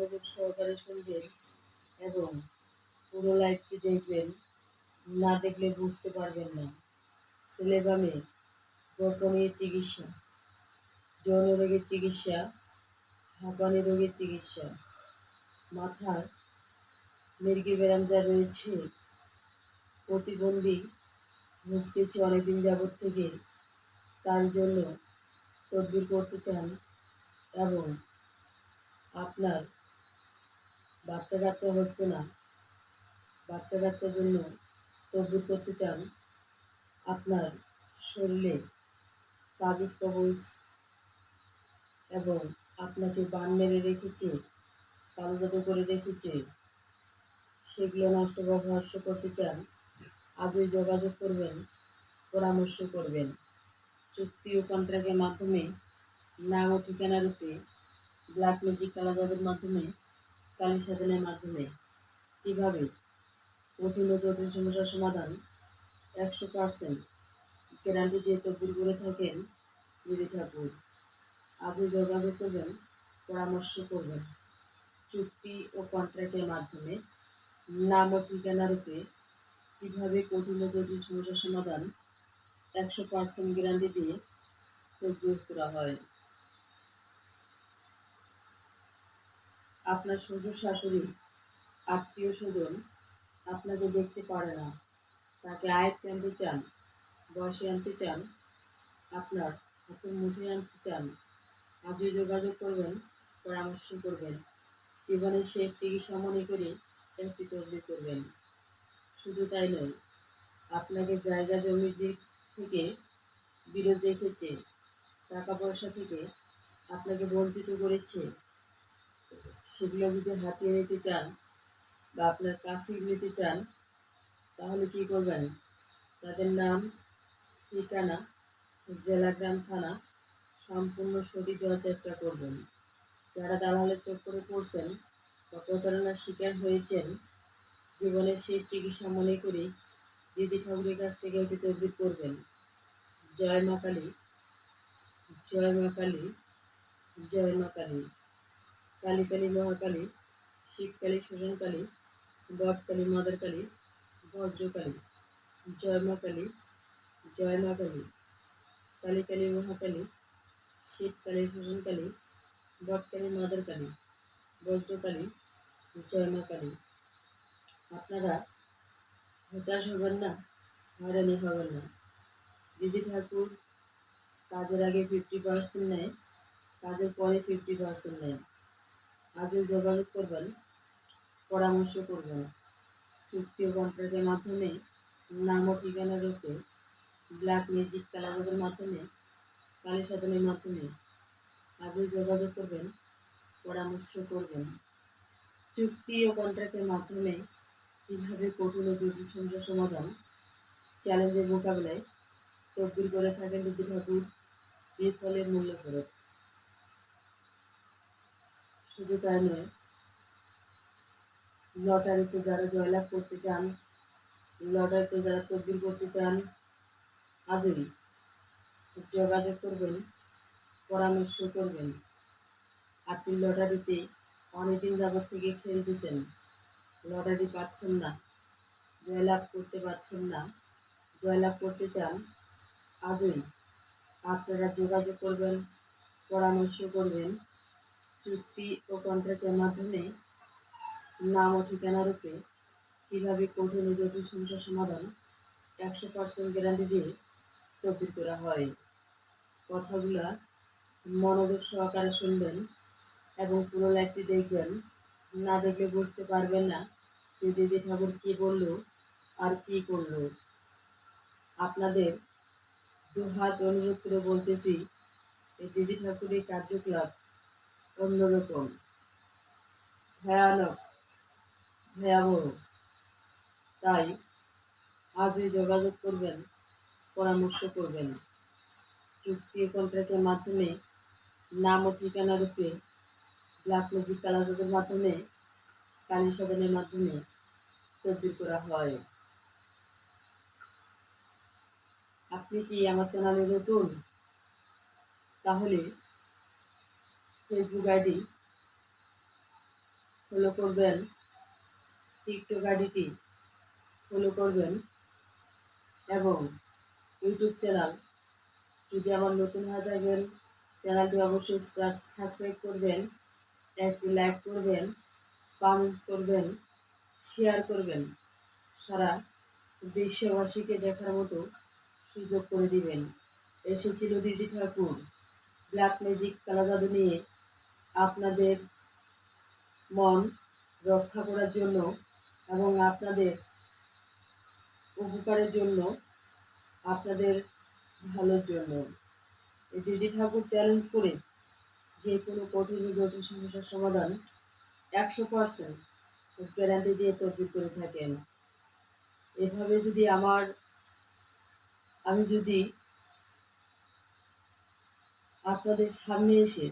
মনোযোগ সহকারে শুনবেন এবং পুরো লাইভটি দেখবেন, না দেখলে বুঝতে পারবেন না। ছেলে বা গোপনীয় চিকিৎসা, যৌন রোগের চিকিৎসা, হাঁপানি রোগের চিকিৎসা, মাথার মির্গি ব্যায়াম যা রয়েছে, প্রতিবন্ধী ভুগতেছে অনেকদিন যাবৎ থেকে তার জন্য তদবির করতে চান এবং আপনার বাচ্চা কাচ্চা হচ্ছে না। বাচ্চা কাচ্চার জন্য তদবির করতে চান আপনার শরীরে তাবিজ কবজ এবং আপনাকে বান মেরে রেখেছে কালো করে রেখেছে, সেগুলো নষ্ট বা করতে চান, আজই যোগাযোগ করবেন, পরামর্শ করবেন। চুক্তি ও কন্ট্রাক্টের মাধ্যমে নাম ও ঠিকানা রূপে ব্ল্যাক ম্যাজিক কালাজাদের মাধ্যমে কালী সাধনের মাধ্যমে কীভাবে কঠিন ও জটিল সমস্যার সমাধান একশো পার্সেন্ট গ্যারান্টি দিয়ে তদবির করে থাকেন দিদি ঠাকুর। আজই যোগাযোগ করবেন, পরামর্শ করবেন। চুক্তি ও কন্ট্রাক্টের মাধ্যমে নাম ও ঠিকানা রূপে কীভাবে কঠিন ও জটিল সমস্যার সমাধান একশো পার্সেন্ট গ্যারান্টি দিয়ে তদবির করা হয়। আপনার শ্বশুর শাশুড়ি, আত্মীয় স্বজন আপনাকে দেখতে পারে না। তাকে আয়ত্তে আনতে চান, বয়সে আনতে চান, আপনার হাতের মুঠে আনতে চান, আজই যোগাযোগ করবেন, পরামর্শ করবেন। জীবনের শেষ চিকিৎসা মনে করে একটি তৈরি করবেন। শুধু তাই নয়, আপনাকে জায়গা জমি যে থেকে বিরোধ রেখেছে, টাকা পয়সা থেকে আপনাকে বঞ্চিত করেছে সেগুলো যদি হাতিয়ে নিতে চান বা আপনার কাছে নিতে চান, তাহলে কি করবেন? তাদের নাম, ঠিকানা, জেলা গ্রাম থানা সম্পূর্ণ সঠিক দেওয়ার চেষ্টা করবেন। যারা দালালের চক্করে পড়ছেন বা প্রতারণার শিকার হয়েছেন, জীবনের শেষ চিকিৎসা মনে করে দিদি ঠাকুরের কাছ থেকে একটি তদবির করবেন। জয় মা কালী, জয় মা কালী, জয় মা কালী। কালী কালী, মহাকালী শিবকালী শোষণকালী বটকালী মাদার কালী বজ্রকালী জয় মা কালী, জয় মা কালী কালী কালী, মহাকালী শিবকালী শোষণকালী বটকালী মাদার কালী বজ্রকালী জয় মা কালী। আপনারা হতাশ হবেন না, হয়রানি হবেন না। দিদি ঠাকুর কাজের আগে ফিফটি পার্সেন্ট নেয়, কাজের পরে ফিফটি পার্সেন্ট নেয়। আজও যোগাযোগ করবেন, পরামর্শ করবেন। চুক্তি ও কন্ট্রাক্টের মাধ্যমে নাম ও ঠিকানার রূপে ব্ল্যাক ম্যাজিক কালাজাদের মাধ্যমে, কালী সাধনের মাধ্যমে আজও যোগাযোগ করবেন, পরামর্শ করবেন। চুক্তি ও কন্ট্রাক্টের মাধ্যমে কীভাবে কঠিন ও সমস্যার সমাধান, চ্যালেঞ্জের মোকাবেলায় তদবির করে থাকেন রবি ঠাকুর এর ফলে মূল্য ফেরত। শুধু তাই নয়, লটারিতে যারা জয়লাভ করতে চান, লটারিতে যারা তদবির করতে চান, আজই যোগাযোগ করবেন, পরামর্শ করবেন। আপনি লটারিতে অনেকদিন যাবৎ থেকে খেলতেছেন লটারি পাচ্ছেন না, জয়লাভ করতে পারছেন না, জয়লাভ করতে চান, আজই আপনারা যোগাযোগ করবেন, পরামর্শ করবেন। চুক্তি ও কন্ট্রাক্টের মাধ্যমে নাম ও ঠিকানা রূপে কীভাবে কঠিন ও জটিল সমস্যার সমাধান একশো পার্সেন্ট গ্যারান্টি দিয়ে তদবির করা হয়। কথাগুলা মনোযোগ সহকারে শুনবেন এবং পুরো লাইভটি দেখবেন। না দেখলে বুঝতে পারবেন না যে দিদি ঠাকুর কী বলল আর কি করল। আপনাদের দু হাত অনুরোধ করে বলতেছি, এই দিদি ঠাকুরের কার্যকলাপ অন্যরকম। ভয়ানক, ভয়াবহ। তাই আজই যোগাযোগ করবেন, পরামর্শ করবেন। চুক্তি কন্ট্রাক্টের মাধ্যমে নাম ও ঠিকানা রূপে ব্ল্যাক ম্যাজিক কালারের মাধ্যমে কালী সাধনের মাধ্যমে তদবির করা হয়। আপনি কি আমার চ্যানেলে নতুন? তাহলে ফেসবুক আইডি ফলো করবেন টিকটক আইডিটি ফলো করবেন এবং ইউটিউব চ্যানেল যদি আমার নতুন হয়ে থাকেন চ্যানেলটি অবশ্যই সাবস্ক্রাইব করবেন, একটি লাইক করবেন কমেন্ট করবেন শেয়ার করবেন, সারা বিশ্ববাসীকে দেখার মতো সুযোগ করে দিবেন। এসেছিল দিদি ঠাকুর ব্ল্যাক ম্যাজিক কালা জাদু নিয়ে আপনাদের মন রক্ষা করার জন্য এবং আপনাদের উপকারের জন্য, আপনাদের ভালোর জন্য। এই দিদি ঠাকুর চ্যালেঞ্জ করে যে কোনো কঠিন জটিল সমস্যার সমাধান একশো পার্সেন্ট গ্যারান্টি দিয়ে তদবির করে থাকেন। এভাবে যদি আমার, আমি যদি আপনাদের সামনে এসে